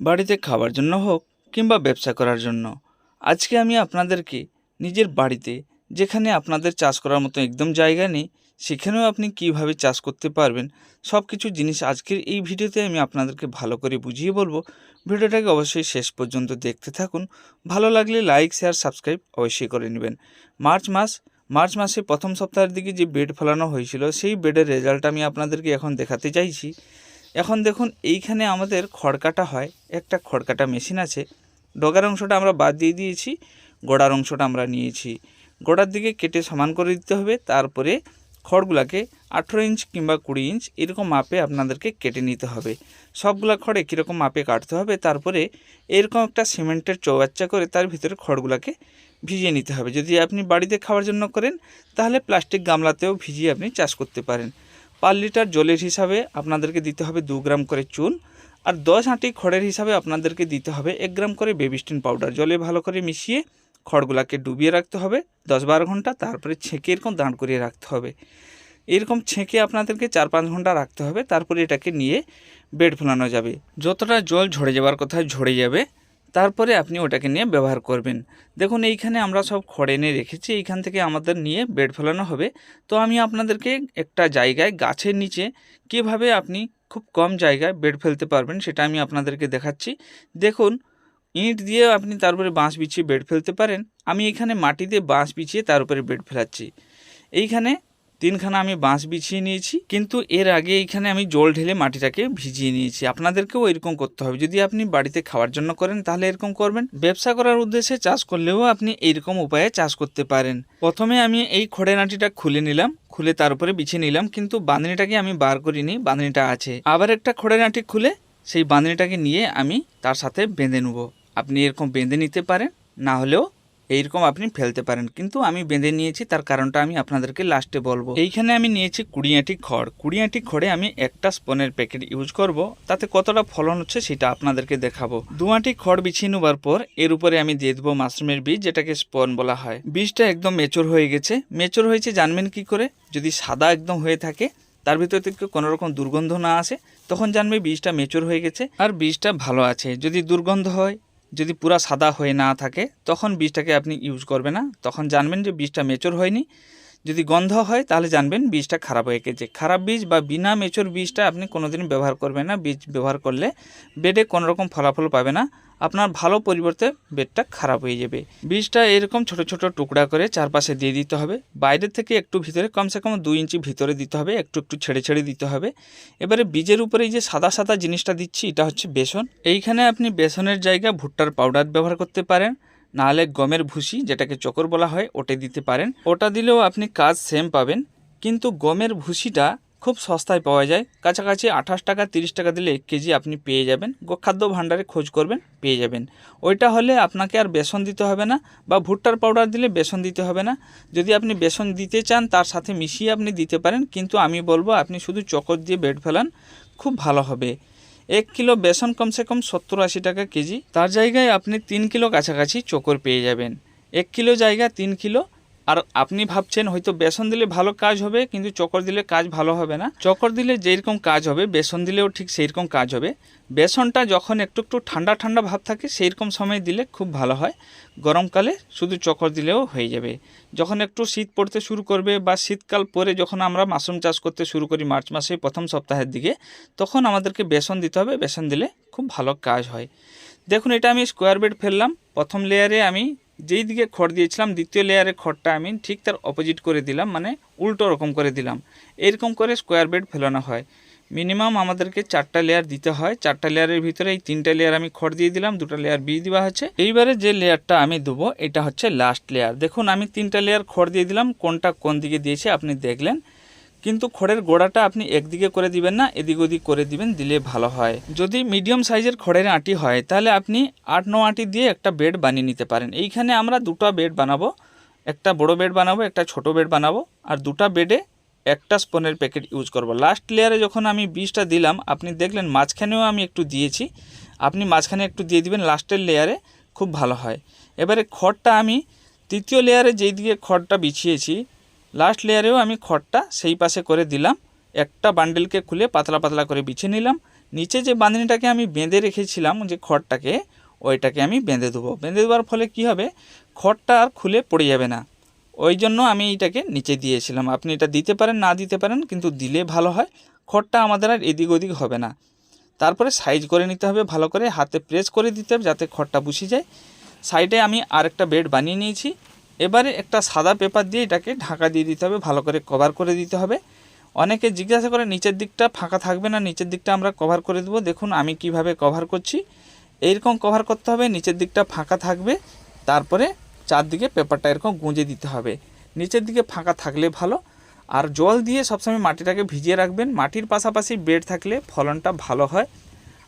বাড়িতে খাওয়ার জন্য হোক কিংবা ব্যবসা করার জন্য। আজকে আমি আপনাদেরকে নিজের বাড়িতে যেখানে আপনাদের চাষ করার মতো একদম জায়গা নেই, সেখানেও আপনি কীভাবে চাষ করতে পারবেন সব কিছু জিনিস আজকের এই ভিডিওতে আমি আপনাদেরকে ভালো করে বুঝিয়ে বলব। ভিডিওটাকে অবশ্যই শেষ পর্যন্ত দেখতে থাকুন। ভালো লাগলে লাইক, শেয়ার, সাবস্ক্রাইব অবশ্যই করে নেবেন। মার্চ মাস, মার্চ মাসে প্রথম সপ্তাহের দিকে যে বেড ফেলানো হয়েছিল, সেই বেডের রেজাল্ট আমি আপনাদেরকে এখন দেখাতে চাইছি। এখন দেখুন, এইখানে আমাদের খড়কাটা হয়, একটা খড়কাটা মেশিন আছে। ডগার অংশটা আমরা বাদ দিয়ে দিয়েছি, গোড়ার অংশটা আমরা নিয়েছি। গোড়ার দিকে কেটে সমান করে দিতে হবে, তারপরে খড়গুলাকে আঠেরো ইঞ্চ কিংবা কুড়ি ইঞ্চ এরকম মাপে আপনাদেরকে কেটে নিতে হবে। সবগুলা খড় কীরকম মাপে কাটতে হবে, তারপরে এরকম একটা সিমেন্টের চৌবাচ্চা করে তার ভিতরে খড়গুলাকে ভিজিয়ে নিতে হবে। যদি আপনি বাড়িতে খাওয়ার জন্য করেন, তাহলে প্লাস্টিক গামলাতেও ভিজিয়ে আপনি চাষ করতে পারেন। পার লিটার জলের হিসাবে আপনাদেরকে দিতে হবে দু গ্রাম করে চুন। আর দশ আঁটি খড়ের হিসাবে আপনাদেরকে দিতে হবে এক গ্রাম করে বেবিস্টিন পাউডার জলে ভালো করে মিশিয়ে খড়গুলাকে ডুবিয়ে রাখতে হবে। দশ বারো ঘণ্টা তারপরে ছেঁকে এরকম দাঁড় করিয়ে রাখতে হবে। এরকম ছেঁকে আপনাদেরকে চার পাঁচ ঘণ্টা রাখতে হবে। তারপরে এটাকে নিয়ে বেড ফেলানো যাবে। যতটা জল ঝরে যাওয়ার কথা ঝরে যাবে তারপরে আপনি ওটাকে নিয়ে ব্যবহার করবেন। দেখুন, এইখানে আমরা সব খড় এনে রেখেছি, এইখান থেকে আমাদের নিয়ে বেড ফেলানো হবে। তো আমি আপনাদেরকে একটা জায়গায় গাছের নিচে কীভাবে আপনি খুব কম জায়গায় বেড ফেলতে পারবেন সেটা আমি আপনাদেরকে দেখাচ্ছি। দেখুন, ইঁট দিয়ে আপনি তারপরে বাঁশ বিছিয়ে বেড ফেলতে পারেন। আমি এখানে মাটিতে বাঁশ বিছিয়ে তার উপরে বেড ফেলাচ্ছি। এইখানে তিনখানা আমি বাঁশ বিছিয়ে নিয়েছি, কিন্তু এর আগে এইখানে আমি জল ঢেলে মাটিটাকে ভিজিয়ে নিয়েছি। আপনাদেরকেও এরকম করতে হবে। যদি আপনি বাড়িতে খাওয়ার জন্য করেন, তাহলে এরকম করবেন। ব্যবসা করার উদ্দেশ্যে চাষ করলেও আপনি এইরকম উপায়ে চাষ করতে পারেন। প্রথমে আমি এই খড়ের আঁটিটা খুলে নিলাম, খুলে তার উপরে বিছিয়ে নিলাম, কিন্তু বাঁধনিটাকে আমি বার করিনি, বাঁধনিটা আছে। আবার একটা খড়ের আঁটি খুলে সেই বাঁধনিটাকে নিয়ে আমি তার সাথে বেঁধে নেব। আপনি এরকম বেঁধে নিতে পারেন, না হলেও এইরকম আপনি ফেলতে পারেন। কিন্তু আমি বেঁধে নিয়েছি, তার কারণটা আমি আপনাদেরকে লাস্টে বলব। এইখানে আমি নিয়েছি কুড়ি খড়। কুড়ি আঁটি খড়ে আমি একটা স্পনের প্যাকেট ইউজ করব। তাতে কতটা ফলন হচ্ছে সেটা আপনাদেরকে দেখাবো। দু আঁটি খড় বিছিয়ে নেবার পর এর উপরে আমি দিয়ে দেবো মাশরুমের বীজ, যেটাকে স্পন বলা হয়। বীজটা একদম মেচর হয়ে গেছে। মেচর হয়েছে জানবেন কি করে? যদি সাদা একদম হয়ে থাকে, তার ভিতর থেকে কোনো রকম দুর্গন্ধ না আসে, তখন জানবে বীজটা মেচর হয়ে গেছে আর বীজটা ভালো আছে। যদি দুর্গন্ধ হয় যদি পুরা সাদা হয়ে না থাকে, তখন বীজটাকে আপনি ইউজ করবে না। তখন জানবেন যে বীজটা মেচোর হয়নি। যদি গন্ধ হয়, তাহলে জানবেন বীজটা খারাপ হয়ে গেছে। খারাপ বীজ বা বিনা মেচর বীজটা আপনি কোনোদিন ব্যবহার করবেন না। বীজ ব্যবহার করলে বেডে কোনো রকম ফলাফল পাবে না। আপনার ভালো পরিবর্তে বেডটা খারাপ হয়ে যাবে। বীজটা এরকম ছোট ছোট টুকরা করে চারপাশে দিয়ে দিতে হবে। বাইরের থেকে একটু ভিতরে, কমসে কম দুই ইঞ্চি ভিতরে দিতে হবে, একটু একটু ছেড়ে ছেড়ে দিতে হবে। এবারে বীজের উপরে যে সাদা সাদা জিনিসটা দিচ্ছি, এটা হচ্ছে বেসন। এইখানে আপনি বেসনের জায়গায় ভুট্টার পাউডার ব্যবহার করতে পারেন। নাহলে গমের ভুসি, যেটাকে চকর বলা হয়, ওটা দিতে পারেন। ওটা দিলেও আপনি কাজ সেম পাবেন, কিন্তু গমের ভুসিটা খুব সস্তায় পাওয়া যায়। কাছাকাছি আঠাশ টাকা, তিরিশ টাকা দিলে এক কেজি আপনি পেয়ে যাবেন। গোখাদ্য ভাণ্ডারে খোঁজ করবেন, পেয়ে যাবেন। ওইটা হলে আপনাকে আর বেসন দিতে হবে না, বা ভুট্টার পাউডার দিলে বেসন দিতে হবে না। যদি আপনি বেসন দিতে চান, তার সাথে মিশিয়ে আপনি দিতে পারেন, কিন্তু আমি বলব আপনি শুধু চকর দিয়ে বেড ফেলান, খুব ভালো হবে। এক কিলো বেসন কমসে কম সত্তর আশি টাকা কেজি। তার জায়গায় আপনি তিন কিলো কাছাকাছি চকর পেয়ে যাবেন। এক কিলো জায়গা তিন কিলো আর আপনি ভাবছেন হয়তো বেসন দিলে ভালো কাজ হবে, কিন্তু চকর দিলে কাজ ভালো হবে না। চকর দিলে যেরকম কাজ হবে, বেসন দিলেও ঠিক সেই রকম কাজ হবে। বেসনটা যখন একটু একটু ঠান্ডা ঠান্ডা ভাব থাকে সেই রকম সময় দিলে খুব ভালো হয়। গরমকালে শুধু চকর দিলেও হয়ে যাবে। যখন একটু শীত পড়তে শুরু করবে বা শীতকাল পরে যখন আমরা মাশরুম চাষ করতে শুরু করি মার্চ মাসে প্রথম সপ্তাহের দিকে, তখন আমাদেরকে বেসন দিতে হবে। বেসন দিলে খুব ভালো কাজ হয়। দেখুন, এটা আমি স্কোয়ার বেড ফেললাম। প্রথম লেয়ারে আমি যেই দিকে খড় দিয়েছিলাম, দ্বিতীয় লেয়ারে খড়টা আমি ঠিক তার অপোজিট করে দিলাম মানে উল্টো রকম করে দিলাম। এরকম করে স্কোয়ার বেড ফেলানো হয়। মিনিমাম আমাদেরকে চারটা লেয়ার দিতে হয়। চারটা লেয়ারের ভিতরে এই তিনটা লেয়ার আমি খড় দিয়ে দিলাম, দুটো লেয়ার বীজ দেওয়া হচ্ছে এইবারে যে লেয়ারটা আমি দেবো, এটা হচ্ছে লাস্ট লেয়ার দেখুন, আমি তিনটা লেয়ার খড় দিয়ে দিলাম। কোনটা কোন দিকে দিয়েছে আপনি দেখলেন। কিন্তু খড়ের গোড়াটা আপনি একদিকে করে দিবেন না, এদিক ওদিক করে দিবেন, দিলে ভালো হয়। যদি মিডিয়াম সাইজের খড়ের আঁটি হয়, তাহলে আপনি আট ন আঁটি দিয়ে একটা বেড বানিয়ে নিতে পারেন। এইখানে আমরা দুটো বেড বানাবো। একটা বড় বেড বানাবো, একটা ছোট বেড বানাবো, আর দুটা বেডে একটা স্পনের প্যাকেট ইউজ করব। লাস্ট লেয়ারে যখন আমি বীজটা দিলাম, আপনি দেখলেন মাঝখানেও আমি একটু দিয়েছি। আপনি মাঝখানে একটু দিয়ে দিবেন লাস্টের লেয়ারে খুব ভালো হয়। এবারে খড়টা আমি তৃতীয় লেয়ারে যেই দিকে খড়টা বিছিয়েছি লাস্ট লেয়ারেও আমি খড়টা সেই পাশে করে দিলাম। একটা বান্ডেলকে খুলে পাতলা পাতলা করে বিছিয়ে নিলাম। নিচে যে বাঁধনিটাকে আমি বেঁধে রেখেছিলাম, যে খড়টাকে, ওইটাকে আমি বেঁধে দেবো। বেঁধে দেওয়ার ফলে কি হবে? খড়টা আর খুলে পড়ে যাবে না। ওই জন্য আমি এটাকে নিচে দিয়েছিলাম। আপনি এটা দিতে পারেন, না দিতে পারেন, কিন্তু দিলে ভালো হয়। খড়টা আমাদের আর এদিক ওদিক হবে না। তারপরে সাইজ করে নিতে হবে, ভালো করে। হাতে প্রেস করে দিতে হবে, যাতে খড়টা বসে যায়। সাইডে আমি আরেকটা বেড বানিয়ে নিয়েছি। এবারে একটা সাদা পেপার দিয়ে এটাকে ঢাকা দিয়ে দিতে হবে, ভালো করে কভার করে দিতে হবে। অনেকে জিজ্ঞাসা করে নিচের দিকটা ফাঁকা থাকবে না, নিচের দিকটা আমরা কভার করে দেবো। দেখুন আমি কীভাবে কভার করছি। এইরকম কভার করতে হবে, নিচের দিকটা ফাঁকা থাকবে, তারপরে চারদিকে পেপারটা এরকম গুঁজে দিতে হবে। নিচের দিকে ফাঁকা থাকলে ভালো। আর জল দিয়ে সবসময় মাটিটাকে ভিজিয়ে রাখবেন। মাটির পাশাপাশি বেড থাকলে ফলনটা ভালো হয়।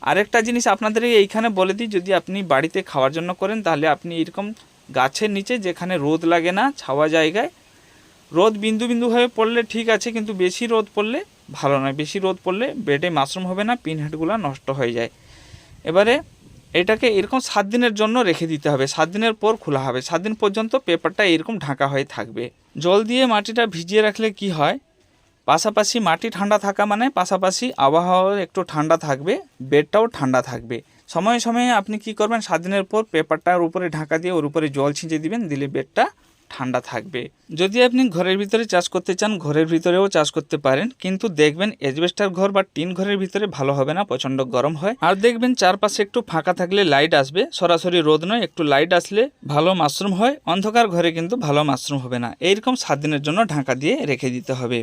আরেকটা জিনিস আপনাদের এইখানে বলে দিই, যদি আপনি বাড়িতে খাওয়ার জন্য করেন, তাহলে আপনি এরকম গাছের নিচে যেখানে রোদ লাগে না, ছাওয়া জায়গায়। রোদ বিন্দু বিন্দুভাবে পড়লে ঠিক আছে, কিন্তু বেশি রোদ পড়লে ভালো নয়। বেশি রোদ পড়লে বেডে মাশরুম হবে না পিনহেডগুলো নষ্ট হয়ে যায়। এবারে এটাকে এরকম সাত দিনের জন্য রেখে দিতে হবে। সাত দিনের পর খোলা হবে। সাত দিন পর্যন্ত পেপারটা এরকম ঢাকা হয়ে থাকবে। জল দিয়ে মাটিটা ভিজিয়ে রাখলে কি হয়? পাশাপাশি মাটি ঠান্ডা থাকা মানে পাশাপাশি আবহাওয়া একটু ঠান্ডা থাকবে বেডটাও ঠান্ডা থাকবে। সময়ে সময়ে আপনি কি করবেন? সাত দিনের পর পেপারটার উপরে ঢাকা দিয়ে ওর উপরে জল ছিঁচে দিবেন, দিলে বেডটা ঠান্ডা থাকবে। যদি আপনি ঘরের ভিতরে চাষ করতে চান, ঘরের ভিতরেও চাষ করতে পারেন, কিন্তু দেখবেন এজবেস্টার ঘর বা টিন ঘরের ভিতরে ভালো হবে না, প্রচণ্ড গরম হয়। আর দেখবেন চারপাশে একটু ফাঁকা থাকলে লাইট আসবে, সরাসরি রোদ নয়, একটু লাইট আসলে ভালো মাশরুম হয়, অন্ধকার ঘরে কিন্তু ভালো মাশরুম হবে না। এইরকম সাত দিনের জন্য ঢাকা দিয়ে রেখে দিতে হবে।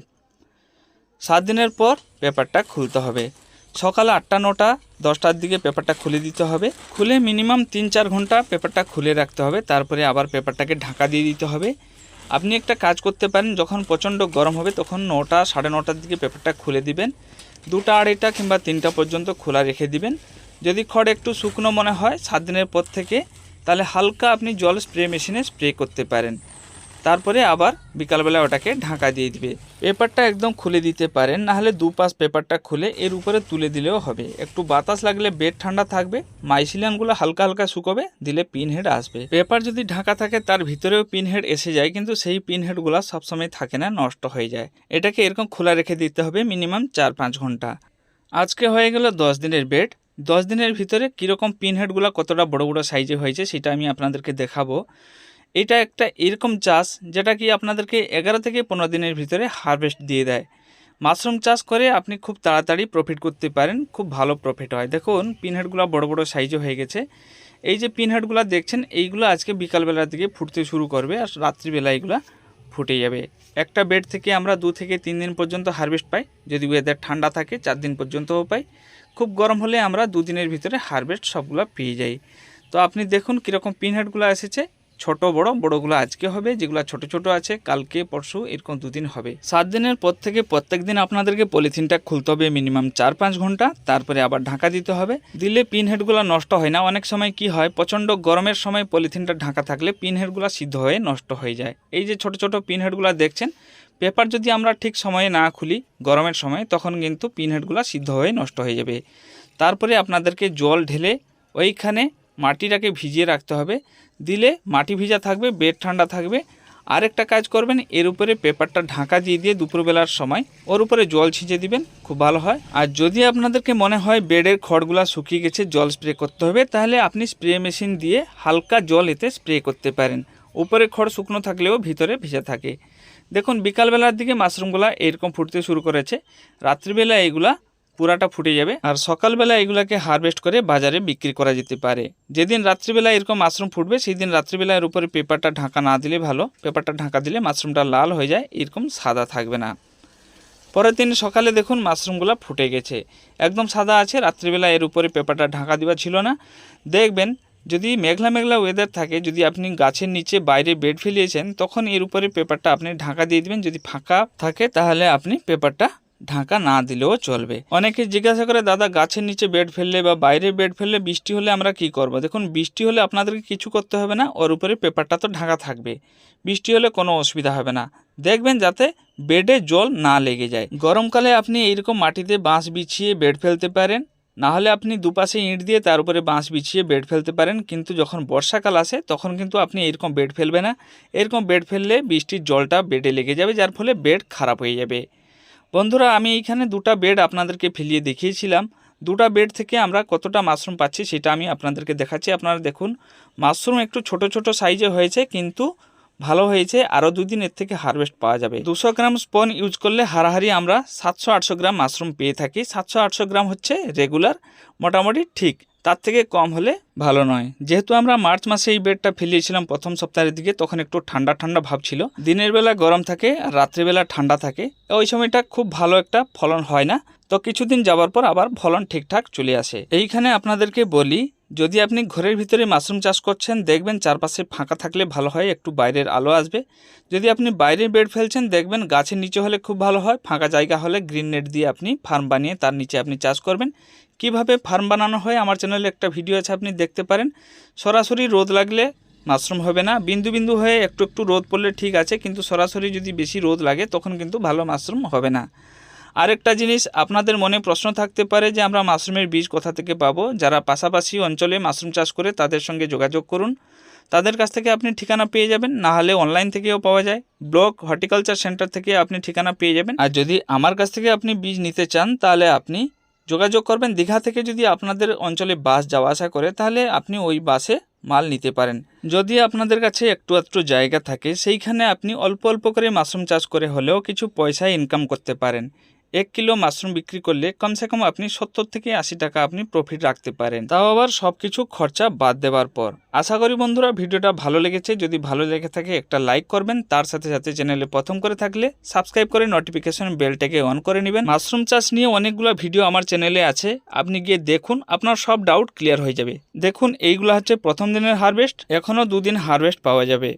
সাত দিনের পর পেপারটা খুলতে হবে। সকাল আটটা, নটা, দশটার দিকে পেপারটা খুলে দিতে হবে। খুলে মিনিমাম তিন, চার ঘণ্টা পেপারটা খুলে রাখতে হবে। তারপরে আবার পেপারটাকে ঢাকা দিয়ে দিতে হবে। আপনি একটা কাজ করতে পারেন, যখন প্রচণ্ড গরম হবে, তখন নটা, সাড়ে নটার দিকে পেপারটা খুলে দিবেন। দুটা, আড়াইটা কিংবা তিনটা পর্যন্ত খোলা রেখে দিবেন। যদি খড় একটু শুকনো মনে হয়, সাত দিনের পর থেকে, তাহলে হালকা আপনি জল স্প্রে মেশিনে স্প্রে করতে পারেন। তারপরে আবার বিকালবেলা ওটাকে ঢাকা দিয়ে দিবে। পেপারটা একদম খুলে দিতে পারেন, নাহলে দুপাশ পেপারটা খুলে এর উপরে তুলে দিলেও হবে। একটু বাতাস লাগলে বেড ঠান্ডা থাকবে, মাইসিলিয়ানগুলো হালকা হালকা শুকোবে, দিলে পিন হেড আসবে। পেপার যদি ঢাকা থাকে, তার ভিতরেও পিন হেড এসে যায়, কিন্তু সেই পিন হেডগুলো সবসময় থাকে না, নষ্ট হয়ে যায়। এটাকে এরকম খোলা রেখে দিতে হবে মিনিমাম চার পাঁচ ঘণ্টা। আজকে হয়ে গেল দশ দিনের বেড। দশ দিনের ভিতরে কীরকম পিন হেডগুলো কতটা বড় বড় সাইজে হয়েছে, সেটা আমি আপনাদেরকে দেখাবো। এটা একটা এরকম চাষ যেটা কি আপনাদেরকে এগারো থেকে পনেরো দিনের ভিতরে হারভেস্ট দিয়ে দেয়। মাশরুম চাষ করে আপনি খুব তাড়াতাড়ি প্রফিট করতে পারেন, খুব ভালো প্রফিট হয়। দেখুন পিনহেডগুলো বড় বড় সাইজও হয়ে গেছে। এই যে পিনহেডগুলো দেখছেন, এইগুলো আজকে বিকালবেলার দিকে ফুটতে শুরু করবে আর রাত্রিবেলা এগুলো ফুটে যাবে। একটা বেড থেকে আমরা দু থেকে তিন দিন পর্যন্ত হারভেস্ট পাই। যদি ওয়েদার ঠান্ডা থাকে, চার দিন পর্যন্তও পাই। খুব গরম হলে আমরা দুদিনের ভিতরে হারভেস্ট সবগুলো পেয়ে যাই। তো আপনি দেখুন কীরকম পিনহেডগুলো এসেছে। ছোট, বড়, বড়গুলো আজকে হবে, যেগুলো ছোট ছোট আছে, কালকে, পরশু, এরকম দুদিন হবে। সাত দিনের পর থেকে প্রত্যেক দিন আপনাদেরকে পলিথিনটা খুলতে হবে মিনিমাম চার পাঁচ ঘণ্টা, তারপরে আবার ঢাকা দিতে হবে। দিলে পিন হেডগুলো নষ্ট হয় না। অনেক সময় কি হয়, প্রচণ্ড গরমের সময় পলিথিনটা ঢাকা থাকলে পিন হেডগুলো সিদ্ধ হয়ে নষ্ট হয়ে যায়। এই যে ছোট ছোট পিন হেডগুলো দেখছেন, পেপার যদি আমরা ঠিক সময়ে না খুলি গরমের সময়, তখন কিন্তু পিন হেডগুলো সিদ্ধ হয়ে নষ্ট হয়ে যাবে। তারপরে আপনাদেরকে জল ঢেলে ওইখানে মাটিটাকে ভিজিয়ে রাখতে হবে। দিলে মাটি ভিজা থাকবে, বেড ঠান্ডা থাকবে। আরেকটা কাজ করবেন, এর উপরে পেপারটা ঢাকা দিয়ে দিয়ে দুপুরবেলার সময় ওর উপরে জল ছিঁচে দিবেন, খুব ভালো হয়। আর যদি আপনাদেরকে মনে হয় বেডের খড়গুলা শুকিয়ে গেছে, জল স্প্রে করতে হবে, তাহলে আপনি স্প্রে মেশিন দিয়ে হালকা জল এতে স্প্রে করতে পারেন। উপরে খড় শুকনো থাকলেও ভিতরে ভিজে থাকে। দেখুন, বিকালবেলার দিকে মাশরুমগুলা এরকম ফুটতে শুরু করেছে। রাত্রিবেলা এগুলা পুরাটা ফুটে যাবে। আর সকালবেলা এগুলাকে হারভেস্ট করে বাজারে বিক্রি করা যেতে পারে। যেদিন রাত্রিবেলা এরকম মাশরুম ফুটবে সেই দিন রাত্রিবেলা এর উপরে পেপারটা ঢাকা না দিলে ভালো। পেপারটা ঢাকা দিলে মাশরুমটা লাল হয়ে যায়, এরকম সাদা থাকবে না। পরের দিন সকালে দেখুন মাশরুমগুলো ফুটে গেছে। একদম সাদা আছে, রাত্রিবেলা এর উপরে পেপারটা ঢাকা দেওয়া ছিল না। দেখবেন, যদি মেঘলা মেঘলা ওয়েদার থাকে, যদি আপনি গাছের নিচে বাইরে বেড ফেলিয়েছেন, তখন এর উপরে পেপারটা আপনি ঢাকা দিয়ে দিবেন। যদি ফাঁকা থাকে, তাহলে আপনি পেপারটা ঢাকা না দিলেও চলবে। অনেকে জিজ্ঞাসা করে, দাদা, গাছের নিচে বেড ফেললে বা বাইরে বেড ফেললে বৃষ্টি হলে আমরা কি করব? দেখুন, বৃষ্টি হলে আপনাদেরকে কিছু করতে হবে না, ওর উপরে পেপারটা তো ঢাকা থাকবে। বৃষ্টি হলে কোনো অসুবিধা হবে না। দেখবেন যাতে বেডে জল না লেগে যায়। গরমকালে আপনি এইরকম মাটিতে বাঁশ বিছিয়ে বেড ফেলতে পারেন। না হলে আপনি দুপাশে ইঁট দিয়ে তার উপরে বাঁশ বিছিয়ে বেড ফেলতে পারেন। কিন্তু যখন বর্ষাকাল আসে, তখন কিন্তু আপনি এরকম বেড ফেলবে না। এরকম বেড ফেললে বৃষ্টির জলটা বেডে লেগে যাবে, যার ফলে বেড খারাপ হয়ে যাবে। বন্ধুরা, আমি এইখানে দুটা বেড আপনাদেরকে ফেলিয়ে দেখিয়েছিলাম। দুটা বেড থেকে আমরা কতটা মাশরুম পাচ্ছি সেটা আমি আপনাদেরকে দেখাচ্ছি। আপনারা দেখুন মাশরুম একটু ছোট ছোট সাইজে হয়েছে, কিন্তু ভালো হয়েছে। আরও দুদিন এর থেকে হারভেস্ট পাওয়া যাবে। দুশো গ্রাম স্পন ইউজ করলে হারাহারি আমরা সাতশো আটশো গ্রাম মাশরুম পেয়ে থাকি। সাতশো আটশো গ্রাম হচ্ছে রেগুলার মোটামুটি ঠিক। তার থেকে কম হলে ভালো নয়। যেহেতু আমরা মার্চ মাসে এই বেডটা ফেলিয়েছিলাম প্রথম সপ্তাহের দিকে, তখন একটু ঠান্ডা ঠান্ডা ভাব ছিল। দিনের বেলা গরম থাকে আর রাত্রিবেলা ঠান্ডা থাকে। ওই সময়টা খুব ভালো একটা ফলন হয় না। তো কিছুদিন যাওয়ার পর আবার ফলন ঠিকঠাক চলে আসে। এইখানে আপনাদেরকে বলি যদি আপনি ঘরের ভিতরে মাশরুম চাষ করছেন, দেখবেন চারপাশে ফাঁকা থাকলে ভালো হয়, একটু বাইরের আলো আসবে। যদি আপনি বাইরে বেড ফেলছেন, দেখবেন গাছের নিচে হলে খুব ভালো হয়, ফাঁকা জায়গা হলে গ্রিন নেট দিয়ে আপনি ফার্ম বানিয়ে তার নিচে আপনি চাষ করবেন। কীভাবে ফার্ম বানানো হয়, আমার চ্যানেলে একটা ভিডিও আছে, আপনি দেখতে পারেন। সরাসরি রোদ লাগলে মাশরুম হবে না, বিন্দু বিন্দু হয়ে একটু একটু রোদ পড়লে ঠিক আছে, কিন্তু সরাসরি যদি বেশি রোদ লাগে, তখন কিন্তু ভালো মাশরুম হবে না। আরেকটা জিনিস, আপনাদের মনে প্রশ্ন থাকতে পারে যে আমরা মাশরুমের বীজ কোথা থেকে পাবো। যারা পাশাপাশি অঞ্চলে মাশরুম চাষ করে তাদের সঙ্গে যোগাযোগ করুন। তাদের কাছ থেকে আপনি ঠিকানা পেয়ে যাবেন, না হলে অনলাইন থেকেও পাওয়া যায়। ব্লক হর্টিকালচার সেন্টার থেকে আপনি ঠিকানা পেয়ে যাবেন। আর যদি আমার কাছ থেকে আপনি বীজ নিতে চান, তাহলে আপনি যোগাযোগ করবেন। দীঘা থেকে যদি আপনাদের অঞ্চলে বাস যাওয়া আসা করে, তাহলে আপনি ওই বাসে মাল নিতে পারেন। যদি আপনাদের কাছে একটু একটু জায়গা থাকে, সেইখানে আপনি অল্প অল্প করে মাশরুম চাষ করে হলেও কিছু পয়সা ইনকাম করতে পারেন। এক কিলো মাশরুম বিক্রি করলে কমসে কম আপনি সত্তর থেকে আশি টাকা আপনি প্রফিট রাখতে পারেন। তাও আবার সব কিছু খরচা বাদ দেওয়ার পর। আশা করি বন্ধুরা ভিডিওটা ভালো লেগেছে। যদি ভালো লেগে থাকে একটা লাইক করবেন। তার সাথে সাথে চ্যানেলে প্রথম করে থাকলে সাবস্ক্রাইব করে নোটিফিকেশন বেলটাকে অন করে নেবেন। মাশরুম চাষ নিয়ে অনেকগুলো ভিডিও আমার চ্যানেলে আছে। আপনি গিয়ে দেখুন, আপনার সব ডাউট ক্লিয়ার হয়ে যাবে। দেখুন, এইগুলো হচ্ছে প্রথম দিনের হারভেস্ট এখনও দুদিন হারভেস্ট পাওয়া যাবে।